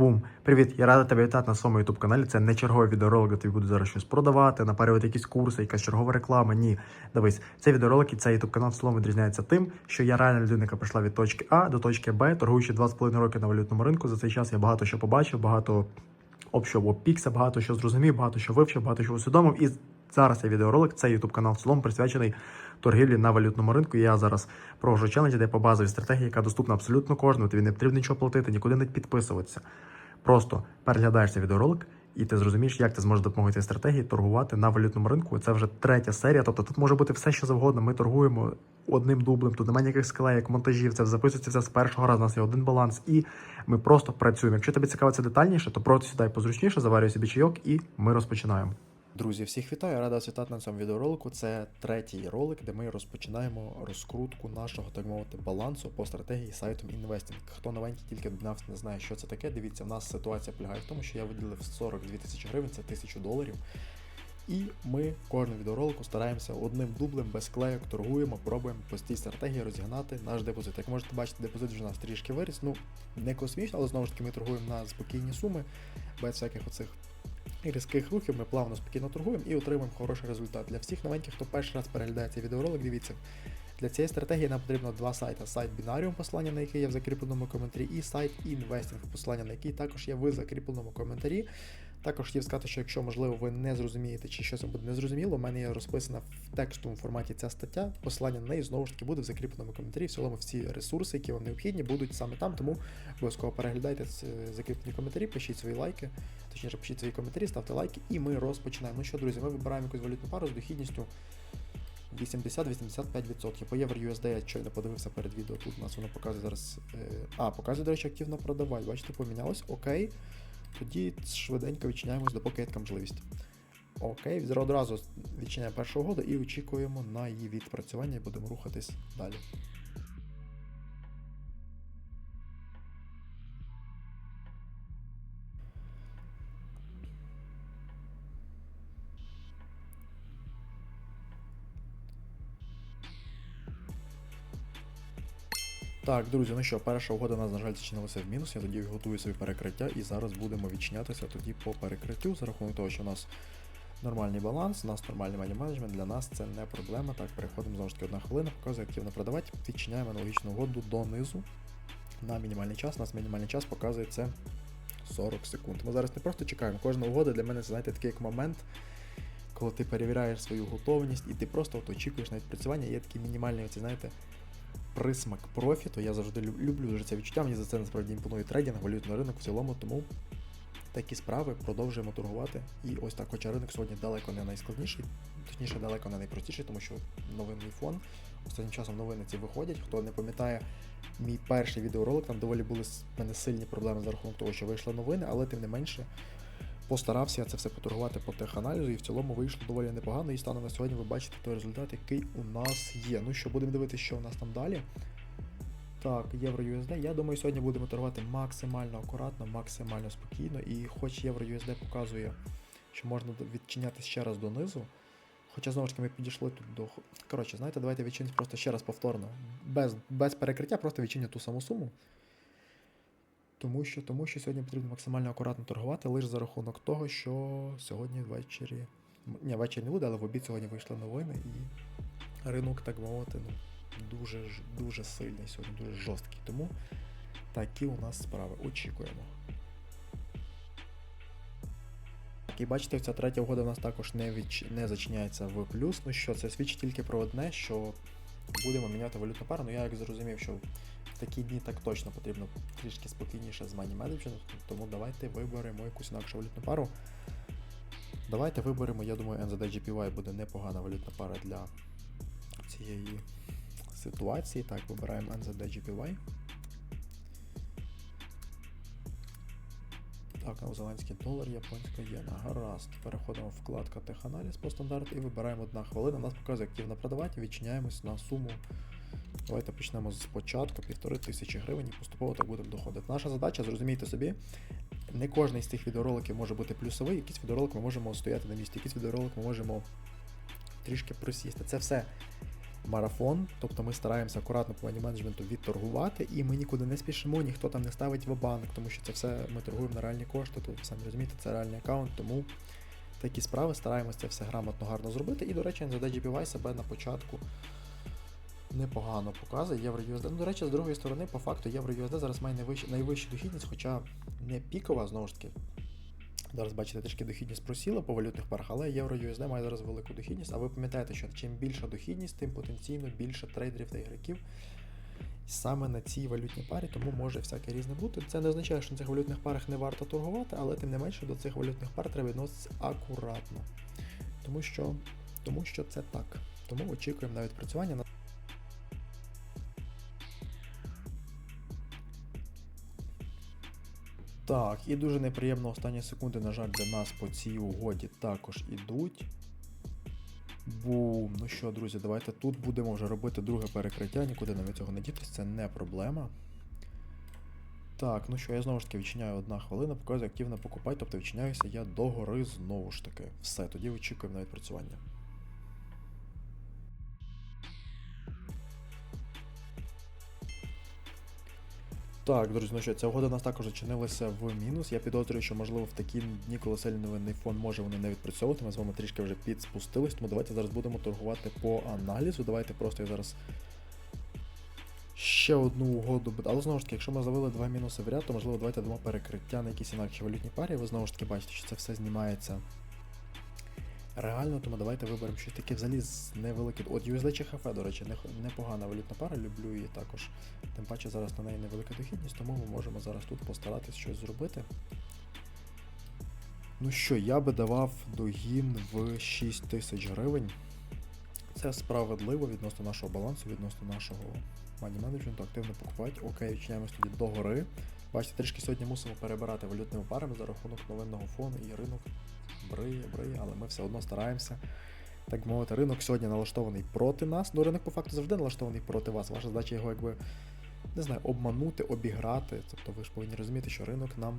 Бум! Привіт! Я радий тебе вітати на своєму youtube каналі. Це не черговий відеоролик, де тобі буду зараз щось продавати, напарювати якісь курси, якась чергова реклама. Ні. Дивись, цей відеоролик і цей youtube канал в цілому відрізняється тим, що я реальна людина, яка прийшла від точки А до точки Б, торгуючи 2,5 роки на валютному ринку. За цей час я багато що побачив, багато общого обпікся, багато що зрозумів, багато що вивчив, багато що усвідомив. І зараз цей відеоролик, цей youtube канал в цілому присвячений торгівлі на валютному ринку. Я зараз проводжу челендж, де по базовій стратегії, яка доступна абсолютно кожному. Тобі не потрібно нічого платити, нікуди не підписуватися. Просто переглядаєш цей відеоролик, і ти зрозумієш, як ти зможеш допомогти цій стратегії торгувати на валютному ринку. Це вже третя серія. Тобто тут може бути все, що завгодно. Ми торгуємо одним дублем, тут немає ніяких скелеїк, монтажів. Це записується все з першого разу. У нас є один баланс, і ми просто працюємо. Якщо тобі цікаво це детальніше, то просто сідай позручніше, заварюй собі чайок, і ми розпочинаємо. Друзі, всіх вітаю! Рада вітати на цьому відеоролику. Це третій ролик, де ми розпочинаємо розкрутку нашого, так мовити, балансу по стратегії сайтом інвестинг. Хто новенький тільки до не знає, що це таке. Дивіться, в нас ситуація полягає в тому, що я виділив 42 тисячі гривень, це 1000 доларів. І ми кожного відеоролику стараємося одним дублем без клейок торгуємо, пробуємо по цій стратегії розігнати наш депозит. Як можете бачити, депозит вже у нас трішки виріс. Ну, не космічно, але знову ж таки ми торгуємо на спокійні суми, без всяких оцих різких рухів. Ми плавно спокійно торгуємо і отримуємо хороший результат. Для всіх новеньких, хто перший раз переглядає цей відеоролик, дивіться. Для цієї стратегії нам потрібно два сайти: сайт Binarium, посилання на який є в закріпленому коментарі, і сайт Investing, посилання на який також є в закріпленому коментарі. Також хотів сказати, що якщо, можливо, ви не зрозумієте, чи щось буде незрозуміло, у мене є розписана в текстовому форматі ця стаття. Посилання на неї знову ж таки буде в закріпленому коментарі. В цілому всі ресурси, які вам необхідні, будуть саме там. Тому обов'язково переглядайте закріплені коментарі, пишіть свої лайки, точніше, пишіть свої коментарі, ставте лайки, і ми розпочинаємо. Ну що, друзі, ми вибираємо якусь валютну пару з дохідністю 80-85%. По євро USD я щойно подивився перед відео. Тут у нас воно показує зараз. е, А, показує, до речі, активно продавати. Бачите, помінялось. Окей. Тоді швиденько відчиняємось, допоки є така можливість. Окей, одразу відчиняємо першу угоду і очікуємо на її відпрацювання і будемо рухатись далі. Так, друзі, ну що, перша угода у нас, на жаль, зачинилася в мінус. Я тоді готую собі перекриття і зараз будемо відчинятися тоді по перекриттю за рахунок того, що у нас нормальний баланс, у нас нормальний мані менеджмент, для нас це не проблема. Так, переходимо знову ж таки одна хвилина, показує активно продавати. Відчиняємо аналогічну угоду донизу на мінімальний час. У нас мінімальний час показує це 40 секунд. Ми зараз не просто чекаємо. Кожна угода для мене це знаєте такий як момент. Коли ти перевіряєш свою готовність і ти просто от очікуєш на відпрацювання, є такі мінімальні, оці, знаєте, присмак профіту. Я завжди люблю вже це відчуття. Мені за це насправді імпонує трейдинг, валютний ринок в цілому, тому такі справи продовжуємо торгувати. І ось так, хоча ринок сьогодні далеко не найскладніший, точніше, далеко не найпростіший, тому що новинний фон. Останнім часом новини ці виходять. Хто не пам'ятає мій перший відеоролик, там доволі були в мене сильні проблеми за рахунок того, що вийшли новини, але тим не менше. Постарався це все поторгувати по теханалізу і в цілому вийшло доволі непогано. І станом на сьогодні ви бачите той результат, який у нас є. Ну що, будемо дивитися, що у нас там далі. Так, євро USD. Я думаю, сьогодні будемо торгувати максимально акуратно, максимально спокійно. І хоч євро USD показує, що можна відчинятися ще раз донизу. Хоча знову ж таки ми підійшли тут до. Коротше, знаєте, давайте відчинимо просто ще раз повторно. Без, без перекриття, просто відчиню ту саму суму. Тому що, тому що сьогодні потрібно максимально акуратно торгувати лише за рахунок того, що сьогодні ввечері. Ні, ввечері не буде, але в обід сьогодні вийшли новини і ринок, так мовити, ну, дуже, дуже сильний сьогодні, дуже жорсткий. Тому такі у нас справи. Очікуємо. І бачите, ця третя угода у нас також не, відч... не зачиняється в плюс. Ну що, це свідчить тільки про одне, що будемо міняти валютну пару. Ну я як зрозумів, що в такі дні так точно потрібно трішки спокійніше з мані менеджером, тому давайте виберемо якусь інакшу валютну пару. Давайте виберемо, я думаю, NZD-GPY буде непогана валютна пара для цієї ситуації. Так, вибираємо NZD-GPY. Так, новозеландський долар, японська єна. Гаразд. Переходимо вкладка теханаліз по стандарту і вибираємо одна хвилина. Нас показує активно продавати, відчиняємось на суму. Давайте почнемо з початку, півтори тисячі гривень і поступово так будемо доходити. Наша задача, зрозумійте собі, не кожен з цих відеороликів може бути плюсовий, якийсь відеоролик ми можемо стояти на місці, якийсь відеоролик ми можемо трішки просісти. Це все марафон, тобто ми стараємося акуратно по менеджменту відторгувати, і ми нікуди не спішимо, ніхто там не ставить в банк, тому що це все ми торгуємо на реальні кошти. Тут самі розумієте, це реальний аккаунт, тому такі справи стараємося це все грамотно, гарно зробити. І, до речі, NZD GPY себе на початку непогано показує євро USD. Ну, до речі, з другої сторони, по факту євро USD зараз має найвищу дохідність, хоча не пікова, знову ж таки. Зараз бачите, трішки дохідність просіла по валютних парах, але євро USD має зараз велику дохідність. А ви пам'ятаєте, що чим більша дохідність, тим потенційно більше трейдерів та ігроків саме на цій валютній парі, тому може всяке різне бути. Це не означає, що на цих валютних парах не варто торгувати, але тим не менше до цих валютних пар треба відноситися акуратно. Тому що, тому що це так. Тому очікуємо на відпрацювання. Так, і дуже неприємно останні секунди, на жаль, для нас по цій угоді також ідуть. Бум. Ну що, друзі, давайте тут будемо вже робити друге перекриття, нікуди нам від цього не дітись, це не проблема. Так, ну що, я знову ж таки відчиняю одна хвилина, показую активно покупай, тобто відчиняюся я догори знову ж таки. Все, тоді очікуємо на відпрацювання. Так, друзі, ну що, ця угода у нас також зачинилася в мінус. Я підозрюю, що можливо в такі дні, коли сильний фон може вони не відпрацьовувати. Ми з вами трішки вже підспустились, тому давайте зараз будемо торгувати по аналізу. Давайте просто я зараз ще одну угоду. Але знову ж таки, якщо ми зловили два мінуси в ряд, то можливо давайте дамо перекриття на якісь інакші валютні парі. Ви знову ж таки бачите, що це все знімається реально, тому давайте виберемо щось таке взагалі з невеликим. От USD HF, до речі, непогана валютна пара, люблю її також. Тим паче зараз на неї невелика дохідність, тому ми можемо зараз тут постаратись щось зробити. Ну що, я би давав догін в 6 тисяч гривень. Це справедливо відносно нашого балансу, відносно нашого мані менеджменту, активно покупати. Окей, відчиняємось тоді до гори. Бачите, трішки сьогодні мусимо перебирати валютними парами за рахунок новинного фону і ринок бриє, бриє, але ми все одно стараємося. Так би мовити, ринок сьогодні налаштований проти нас. Ну, ринок по факту завжди налаштований проти вас. Ваша задача його якби не знаю, обманути, обіграти. Тобто ви ж повинні розуміти, що ринок нам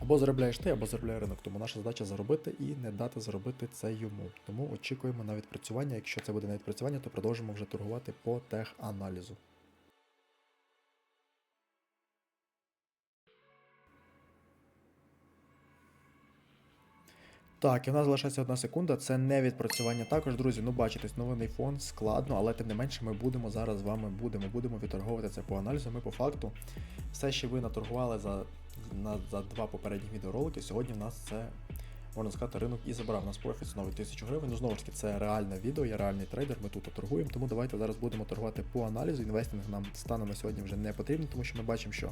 або заробляєш ти, або заробляє ринок. Тому наша задача заробити і не дати заробити це йому. Тому очікуємо на відпрацювання. Якщо це буде на відпрацювання, то продовжимо вже торгувати по теханалізу. Так, і в нас залишається одна секунда. Це не відпрацювання також, друзі. Ну, бачите, новинний фон складно, але тим не менше ми будемо зараз з вами будемо, будемо відторговувати це по аналізу. Ми по факту все, що ви наторгували за, на, за два попередні відеоролики. Сьогодні в нас це, можна сказати, ринок і забрав. Нас профіт знову 1000 гривень. Ну, знову ж таки, це реальне відео, я реальний трейдер, ми тут торгуємо. Тому давайте зараз будемо торгувати по аналізу. Інвестинг нам стане на сьогодні вже не потрібен, тому що ми бачимо, що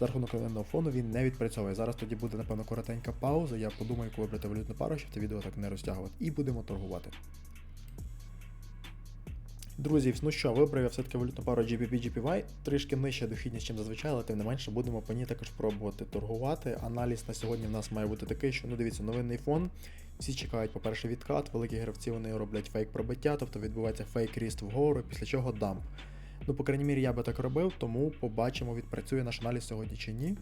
за рахунок новинного фону він не відпрацьовує. Зараз тоді буде, напевно, коротенька пауза. Я подумаю, яку вибрати валютну пару, щоб це відео так не розтягувати. І будемо торгувати. Друзі, ну що, вибрав я все-таки валютну пару GBP GPY, трішки нижче дохідність, ніж зазвичай, але тим не менше будемо по ній також пробувати торгувати. Аналіз на сьогодні в нас має бути такий, що ну дивіться, новинний фон. Всі чекають, по-перше, відкат, великі гравці вони роблять фейк пробиття, тобто відбувається фейк ріст вгору, після чого дамп. Ну, по крайній мірі, я би так робив, тому побачимо, відпрацює наш аналіз сьогодні чи ні.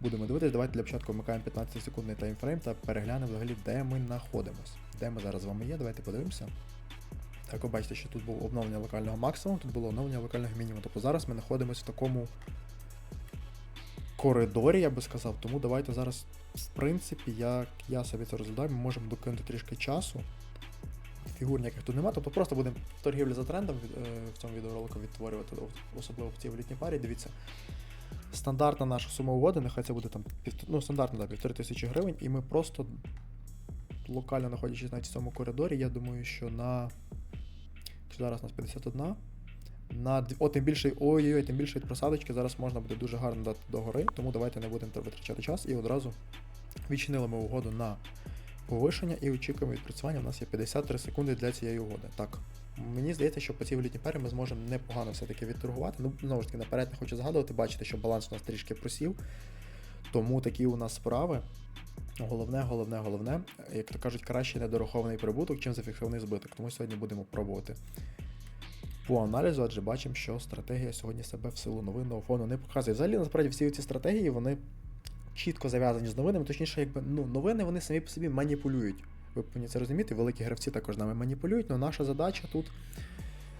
Будемо дивитися, давайте для початку вмикаємо 15 секундний таймфрейм та переглянемо взагалі, де ми знаходимось. Де ми зараз з вами є, давайте подивимося. Так, ви бачите, що тут було обновлення локального максимуму, тут було оновлення локального мінімуму. Тобто зараз ми знаходимося в такому коридорі, я би сказав. Тому давайте зараз, в принципі, як я собі це розглядаю, ми можемо докинути трішки часу. Фігур ніяких тут немає, тобто просто будемо торгівлю за трендом е, в цьому відеоролику відтворювати, особливо в цій валютній парі. Дивіться. Стандартна наша сума угоди, нехай це буде там ну, стандартна, да, півтори тисячі гривень, і ми просто локально знаходячись на цьому коридорі, я думаю, що на. Зараз у нас 51. На о, тим більше, ой-ой, тим більше від просадочки зараз можна буде дуже гарно дати до гори, тому давайте не будемо витрачати час і одразу відчинили ми угоду на повишення і очікуємо відпрацювання. У нас є 53 секунди для цієї угоди. Так, мені здається, що по цій валютній парі ми зможемо непогано все-таки відторгувати. Ну, знову ж таки, наперед не хочу згадувати, бачите, що баланс у нас трішки просів. Тому такі у нас справи. Головне, головне, головне, як то кажуть, краще недорахований прибуток, чим зафіксований збиток. Тому сьогодні будемо пробувати по аналізу, адже бачимо, що стратегія сьогодні себе в силу новинного фону не показує. Взагалі, насправді, всі ці стратегії вони чітко зав'язані з новинами, точніше, якби ну, новини вони самі по собі маніпулюють Ви повинні це розуміти. Великі гравці також нами маніпулюють, але наша задача тут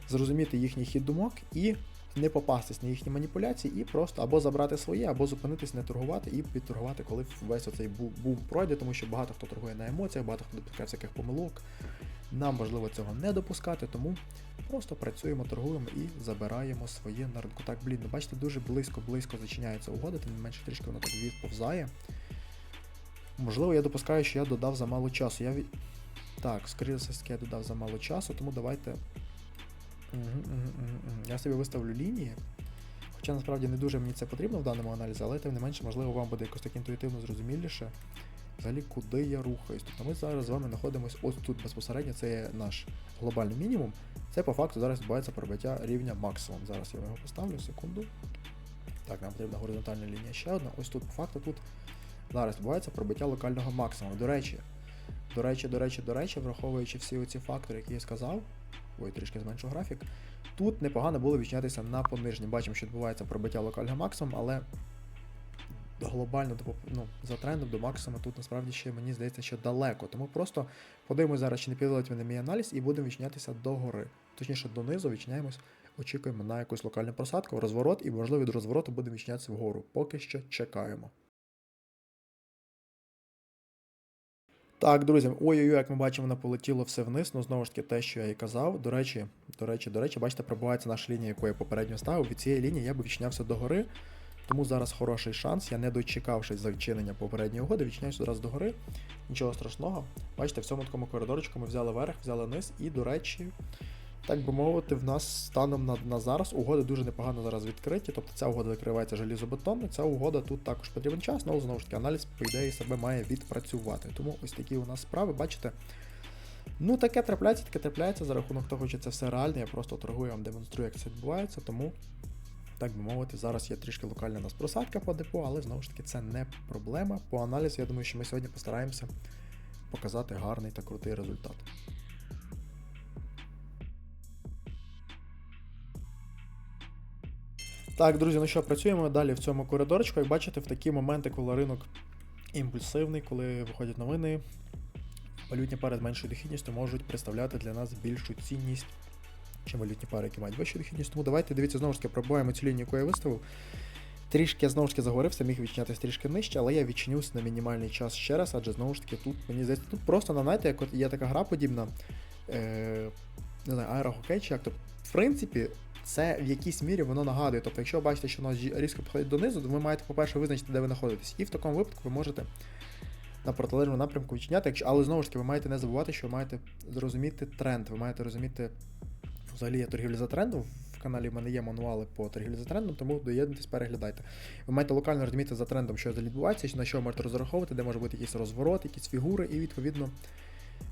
зрозуміти їхній хід думок і не попастись на їхні маніпуляції, і просто або забрати своє, або зупинитись, не торгувати і підторгувати, коли весь оцей бу- бум пройде, тому що багато хто торгує на емоціях, багато хто допускає всяких помилок. Нам важливо цього не допускати, тому просто працюємо, торгуємо і забираємо своє на ринку. Так, блін, ну бачите, дуже близько-близько зачиняється угода, тим не менше трішки воно так відповзає. Можливо, я допускаю, що я додав замало часу. Я. Так, скоріше я додав замало часу, тому давайте. Я собі виставлю лінії. Хоча насправді не дуже мені це потрібно в даному аналізі, але тим не менше, можливо, вам буде якось так інтуїтивно зрозуміліше. Взагалі, куди я рухаюсь. Тобто ми зараз з вами знаходимося ось тут безпосередньо, це є наш глобальний мінімум. Це по факту зараз відбувається пробиття рівня максимум. Зараз я його поставлю, секунду. Так, нам потрібна горизонтальна лінія ще одна. Ось тут, по факту, тут зараз відбувається пробиття локального максимуму. До речі, до речі, до речі, до речі, враховуючи всі оці фактори, які я сказав. Ой, трішки зменшу графік. Тут непогано було відчинятися на понижні. Бачимо, що відбувається пробиття локального максимуму, але глобально типу, ну, за трендом до максимуму тут насправді ще мені здається, що далеко. Тому просто подивимось зараз, чи не підводить мене мій аналіз, і будемо відчинятися догори. Точніше, донизу відчиняємось, очікуємо на якусь локальну просадку, розворот, і можливо від розвороту будемо відчинятися вгору. Поки що чекаємо. Так, друзі, ой-ой-ой, як ми бачимо, воно полетіло все вниз. Ну, знову ж таки, те, що я і казав. До речі, до речі, до речі, бачите, пробувається наша лінія, яку я попередньо ставив. Від цієї лінії я би відчинявся догори. Тому зараз хороший шанс. Я не дочекавшись за відчинення попередньої угоди, відчиняюся одразу догори. Нічого страшного. Бачите, в цьому такому коридорчику ми взяли верх, взяли низ, і, до речі, так би мовити, в нас станом на, на зараз угоди дуже непогано зараз відкриті. Тобто ця угода відкривається желізобетонно, ця угода тут також потрібен час, але знову ж таки аналіз, по ідеї, себе має відпрацювати. Тому ось такі у нас справи, бачите. Ну, таке трапляється, таке трапляється за рахунок того, що це все реально. Я просто торгую, вам демонструю, як це відбувається. Тому, так би мовити, зараз є трішки локальна у нас просадка по депо, але знову ж таки це не проблема. По аналізу, я думаю, що ми сьогодні постараємося показати гарний та крутий результат. Так, друзі, ну що, працюємо далі в цьому коридорчику. Як бачите, в такі моменти, коли ринок імпульсивний, коли виходять новини, валютні пари з меншою дохідністю можуть представляти для нас більшу цінність, чим валютні пари, які мають вищу дохідність. Тому давайте дивіться, знову ж таки, пробуваємо цю лінію, яку я виставив. Трішки я знову ж таки заговорився, міг відчинятися трішки нижче, але я відчинюся на мінімальний час ще раз, адже знову ж таки тут, мені здається, тут просто, ну, знаєте, як от є така гра подібна, е, не знаю, аерохокей чи як то. В принципі, це в якійсь мірі воно нагадує. Тобто, якщо ви бачите, що воно різко підходить донизу, то ви маєте, по-перше, визначити, де ви знаходитесь. І в такому випадку ви можете на протилежному напрямку відчиняти, але знову ж таки, ви маєте не забувати, що ви маєте зрозуміти тренд, ви маєте розуміти, взагалі є торгівля за трендом. В каналі в мене є мануали по торгівлі за трендом, тому доєднуйтесь, переглядайте. Ви маєте локально розуміти за трендом, що відбувається, на що ви можете розраховувати, де може бути якийсь розворот, якісь фігури, і відповідно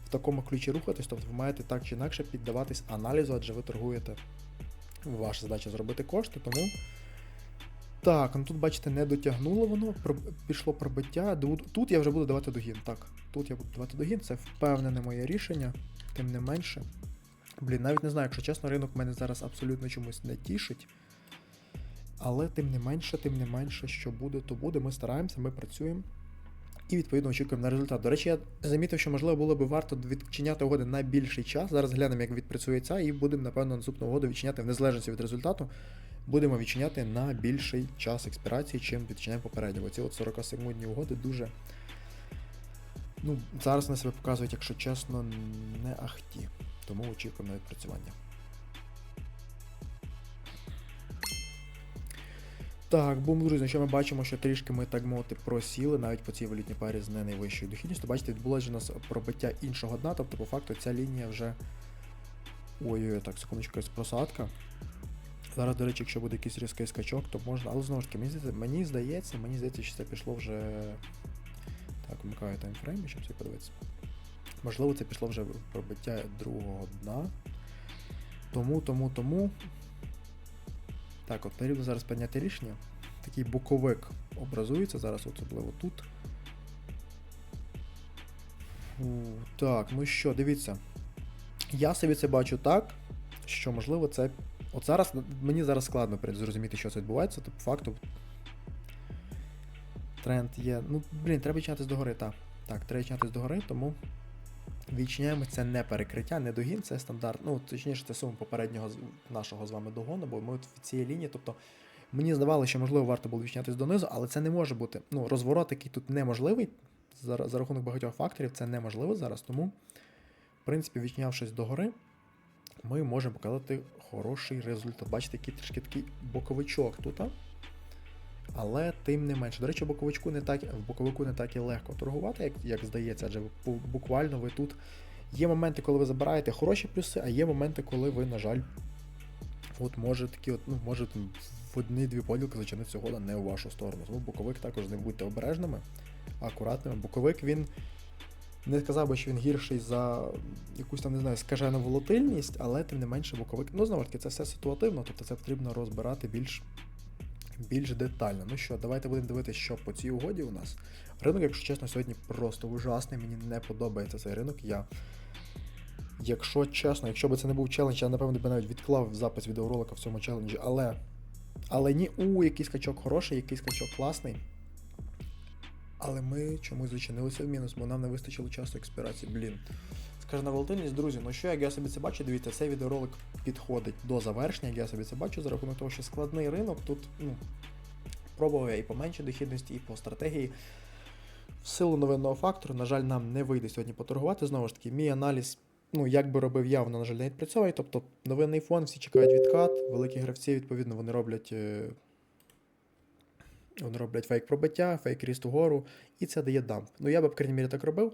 в такому ключі рухатись. Тобто ви маєте так чи інакше піддаватись аналізу, адже ви торгуєте. Ваша задача зробити кошти, тому. Так, ну тут, бачите, не дотягнуло воно, пішло пробиття. Тут я вже буду давати догін. Так, тут я буду давати догін, це впевнене моє рішення, тим не менше. Блін, навіть не знаю, якщо чесно, ринок мене зараз абсолютно чомусь не тішить. Але тим не менше, тим не менше, що буде, то буде. Ми стараємося, ми працюємо. І відповідно очікуємо на результат. До речі, я замітив, що можливо було би варто відчиняти угоди на більший час. Зараз глянемо, як відпрацює ця, і будемо, напевно, наступну угоду відчиняти в незалежності від результату. Будемо відчиняти на більший час експірації, чим відчиняємо попередньо. Бо Ці от 40 секундні угоди дуже. Ну, зараз вони себе показують, якщо чесно, не ахті. Тому очікуємо на відпрацювання. Так, бум, друзі, що ми бачимо, що трішки ми так мовити просіли навіть по цій валютній парі з не найвищою дохідністю. Бачите, відбулося у нас пробиття іншого дна, тобто по факту ця лінія вже. Ой-ой, так, секундочку, якась просадка. Зараз, до речі, якщо буде якийсь різкий скачок, то можна. Але знову ж таки, мені здається, мені здається, мені здається, що це пішло вже. Так, вмикаю таймфрейм, щоб це подивитися. Можливо, це пішло вже пробиття другого дна. Тому, тому, тому. Так, от потрібно зараз прийняти рішення. Такий боковик образується зараз, особливо тут. Фу, Так, ну що, дивіться. Я собі це бачу так, що можливо це. От зараз мені зараз складно зрозуміти, що це відбувається, то по факту. Тренд є. Ну, блін, треба чинятись догори, так. Так, треба чинятись догори, тому. Відчиняємо це не перекриття, не догін, це стандарт. Ну, точніше, це сума попереднього нашого з вами догону, бо ми от від цієї лінії, тобто мені здавалося, що можливо варто було відчинятись донизу, але це не може бути. Ну, розворот, який тут неможливий, за, за рахунок багатьох факторів, це неможливо зараз. Тому, в принципі, відчинявшись догори, ми можемо показати хороший результат. Бачите, який трішки такий боковичок тут. Але тим не менше. До речі, боковичку не так, в боковику не так і легко торгувати, як, як здається, адже буквально ви тут. Є моменти, коли ви забираєте хороші плюси, а є моменти, коли ви, на жаль, от може такі, от, ну, може в одні-дві поділки зачиниться угода не у вашу сторону. Тому боковик також не будьте обережними, акуратними. Боковик він не сказав би, що він гірший за якусь там, не знаю, скажену волатильність, але тим не менше боковик. Ну, знову ж таки, це все ситуативно, тобто це потрібно розбирати більш більш детально. Ну що, давайте будемо дивитися, що по цій угоді у нас. Ринок, якщо чесно, сьогодні просто ужасний. Мені не подобається цей ринок. Я, якщо чесно, якщо б це не був челендж, я напевно би навіть відклав запис відеоролика в цьому челенджі, але. Але ні, у, який скачок хороший, який скачок класний. Але ми чомусь зачинилися в мінус, бо нам не вистачило часу експірації. Блін. Скажена волатильність, друзі, ну що, як я собі це бачу, дивіться, цей відеоролик підходить до завершення, як я собі це бачу, за рахунок того, що складний ринок тут, ну, пробував я і по меншій дохідності, і по стратегії. В силу новинного фактору, на жаль, нам не вийде сьогодні поторгувати. Знову ж таки, мій аналіз, ну, як би робив я, воно, на жаль, не відпрацьовує. Тобто, новинний фон, всі чекають відкат, великі гравці, відповідно, вони роблять. е, Вони роблять фейк пробиття, фейк ріст угору, і це дає дамп. Ну, я би, в крайній мірі, так робив.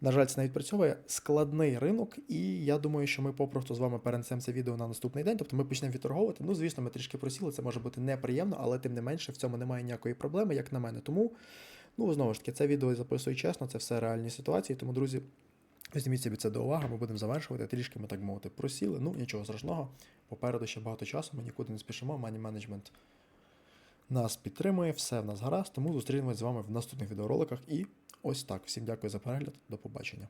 На жаль, це не відпрацьовує складний ринок, і я думаю, що ми попросту з вами перенесемо це відео на наступний день. Тобто ми почнемо відторговувати. Ну, звісно, ми трішки просіли, це може бути неприємно, але тим не менше в цьому немає ніякої проблеми, як на мене. Тому, ну знову ж таки, це відео записую чесно, це все реальні ситуації. Тому, друзі, візьміть собі це до уваги, ми будемо завершувати. Трішки ми так мовити просіли. Ну нічого страшного. Попереду ще багато часу. Ми нікуди не спішимо. Мані менеджмент нас підтримує, все в нас гаразд. Тому зустрінемось з вами в наступних відеороликах. І ось так. Всім дякую за перегляд. До побачення.